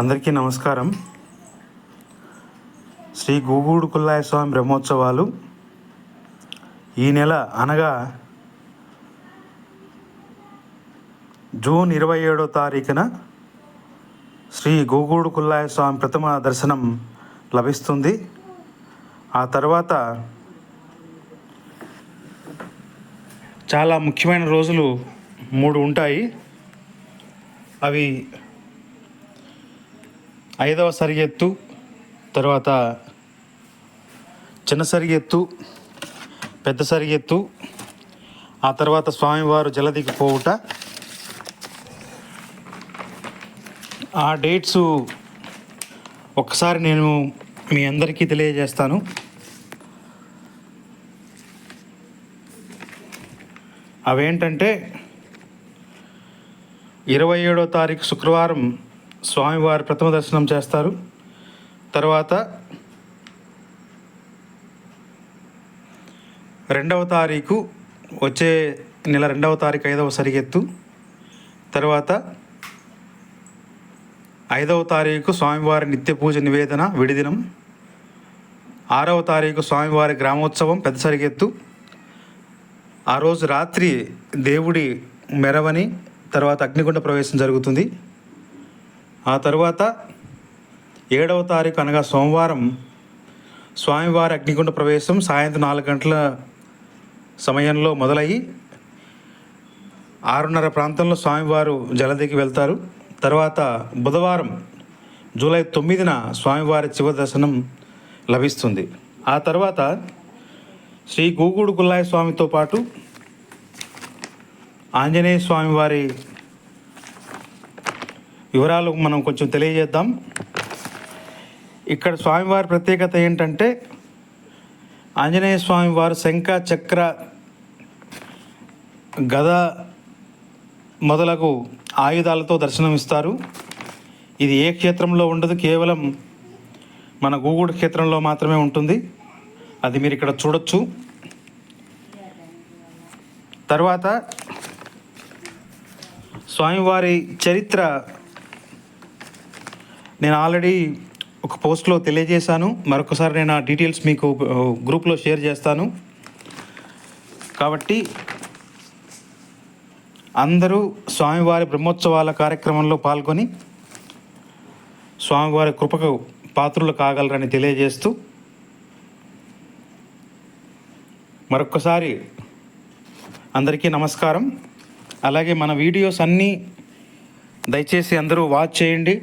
అందరికీ నమస్కారం. శ్రీ గూగూడు కుల్లాయ స్వామి బ్రహ్మోత్సవాలు ఈ నెల అనగా జూన్ ఇరవై ఏడో తారీఖున శ్రీ గూగూడు కుల్లాయ స్వామి ప్రథమ దర్శనం లభిస్తుంది. ఆ తర్వాత చాలా ముఖ్యమైన రోజులు మూడు ఉంటాయి. అవి ఐదవ సరిగెత్తు తర్వాత చిన్న సరిగెత్తు పెద్ద సరిగెత్తు ఆ తర్వాత స్వామివారు జలదికి పోవుట. ఆ డేట్స్ ఒక్కసారి నేను మీ అందరికీ తెలియజేస్తాను. అవేంటంటే ఇరవై ఏడో తారీఖు శుక్రవారం స్వామివారి ప్రథమ దర్శనం చేస్తారు. తర్వాత రెండవ తారీఖు వచ్చే నెల రెండవ తారీఖు ఐదవ సరిగెత్తు. తర్వాత ఐదవ తారీఖు స్వామివారి నిత్య పూజ నివేదన విడిదినం. ఆరవ తారీఖు స్వామివారి గ్రామోత్సవం పెద్ద సరిగెత్తు. ఆ రోజు రాత్రి దేవుడి మెరవని తర్వాత అగ్నిగుండ ప్రవేశం జరుగుతుంది. ఆ తర్వాత ఏడవ తారీఖు అనగా సోమవారం స్వామివారి అగ్నిగుండ ప్రవేశం సాయంత్రం నాలుగు గంటల సమయంలో మొదలయ్యి ఆరున్నర ప్రాంతంలో స్వామివారు జలదికి వెళ్తారు. తర్వాత బుధవారం జూలై తొమ్మిదిన స్వామివారి శివ దర్శనం లభిస్తుంది. ఆ తర్వాత శ్రీ గూగుడు గుల్లాయ స్వామితో పాటు ఆంజనేయ స్వామివారి వివరాలు మనం కొంచెం తెలియజేద్దాం. ఇక్కడ స్వామివారి ప్రత్యేకత ఏంటంటే ఆంజనేయ స్వామి వారు శంఖ చక్ర గద మొదలగు ఆయుధాలతో దర్శనమిస్తారు. ఇది ఏ క్షేత్రంలో ఉండదు కేవలం మన గూగుడు క్షేత్రంలో మాత్రమే ఉంటుంది. అది మీరు ఇక్కడ చూడొచ్చు. తర్వాత స్వామివారి చరిత్ర నేను ఆల్రెడీ ఒక పోస్ట్లో తెలియజేశాను. మరొకసారి నేను ఆ డీటెయిల్స్ మీకు గ్రూప్లో షేర్ చేస్తాను. కాబట్టి అందరూ స్వామివారి బ్రహ్మోత్సవాల కార్యక్రమంలో పాల్గొని స్వామివారి కృపకు పాత్రులు కాగలరని తెలియజేస్తూ మరొకసారి అందరికీ నమస్కారం. అలాగే మన వీడియోస్ అన్నీ దయచేసి అందరూ వాచ్ చేయండి.